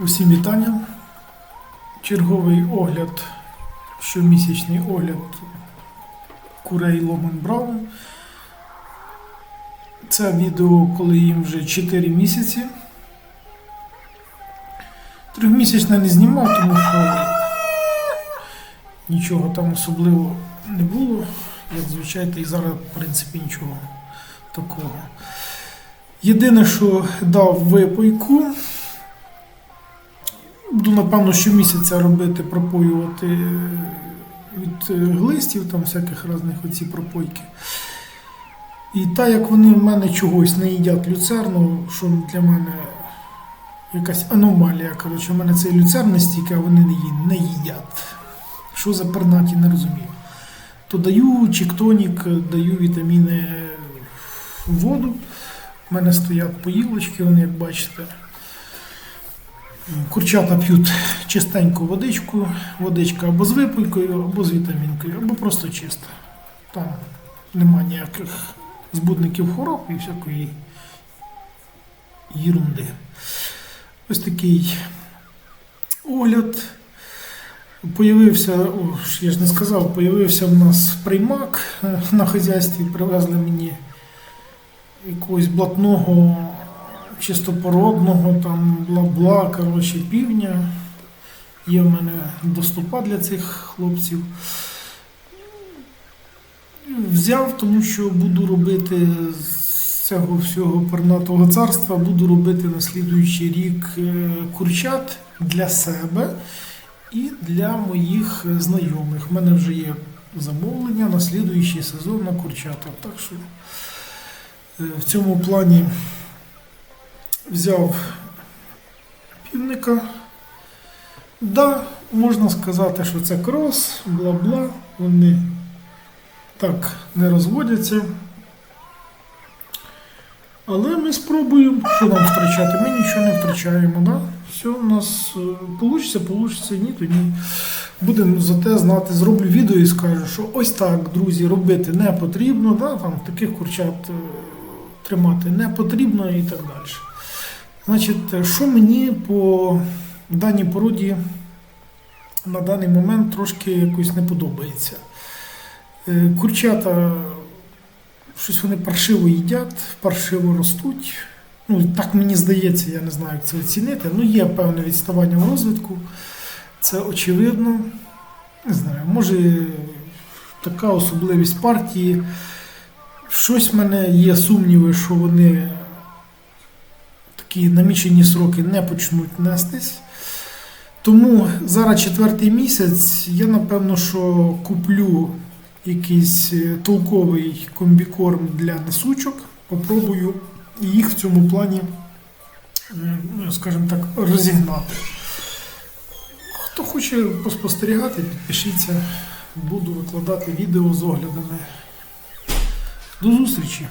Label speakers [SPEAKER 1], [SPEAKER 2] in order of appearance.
[SPEAKER 1] Усім вітання. Черговий огляд, щомісячний огляд курей Ломен Браун. Це відео, коли їм вже 4 місяці. Трьохмісячне не знімав, тому що нічого там особливо не було. Як звичайно, і зараз, в принципі, нічого такого. Єдине, що дав випойку, Буду, напевно, щомісяця робити, пропоювати е, від е, глистів, там всяких різних оці пропойки. І так як вони в мене чогось не їдять люцерну, що для мене якась аномалія. Коротше, в мене цей люцерн не стільки, а вони не, не їдять. Що за пернаті, не розумію. То даю чіктонік, даю вітаміни в воду. У мене стоять поїлочки, вони, як бачите. Курчата п'ють чистеньку водичку, водичка або з випойкою, або з вітамінкою, або просто чиста. Там нема ніяких збудників хвороб і всякої єрунди. Ось такий огляд. Появився, о, я ж не сказав, появився в нас приймак е, на хазяйстві, привезли мені якогось блатного чистопородного, там бла-бла, коротше, півня. Є в мене доступа для цих хлопців. Взяв, тому що буду робити з цього всього пернатого царства, буду робити на слідуючий рік е, курчат для себе і для моїх знайомих. У мене вже є замовлення на слідуючий сезон на курчата. Так що е, в цьому плані взяв півника. Да, можна сказати, що це крос, бла-бла. Вони так не розводяться. Але ми спробуємо, що нам втрачати. Ми нічого не втрачаємо. Да? Все у нас вийде, вийде, ні, то ні. Будемо зате знати, зроблю відео і скажу, що ось так, друзі, робити не потрібно, да? там, таких курчат е, тримати не потрібно і так далі. Значить, що мені по даній породі на даний момент трошки якось не подобається. Е, Курчата, щось вони паршиво їдять, паршиво ростуть. Ну, так мені здається, я не знаю, як це оцінити. Ну, є певне відставання в розвитку. Це очевидно. Не знаю, може така особливість партії. Щось в мене є сумніви, що вони такі намічені сроки не почнуть нестись. Тому зараз четвертий місяць я напевно, що куплю якийсь е, толковий комбікорм для несучок. Попробую їх в цьому плані, е, ну, скажімо так, розігнати. Хто хоче поспостерігати, підпишіться, буду викладати відео з оглядами. До зустрічі!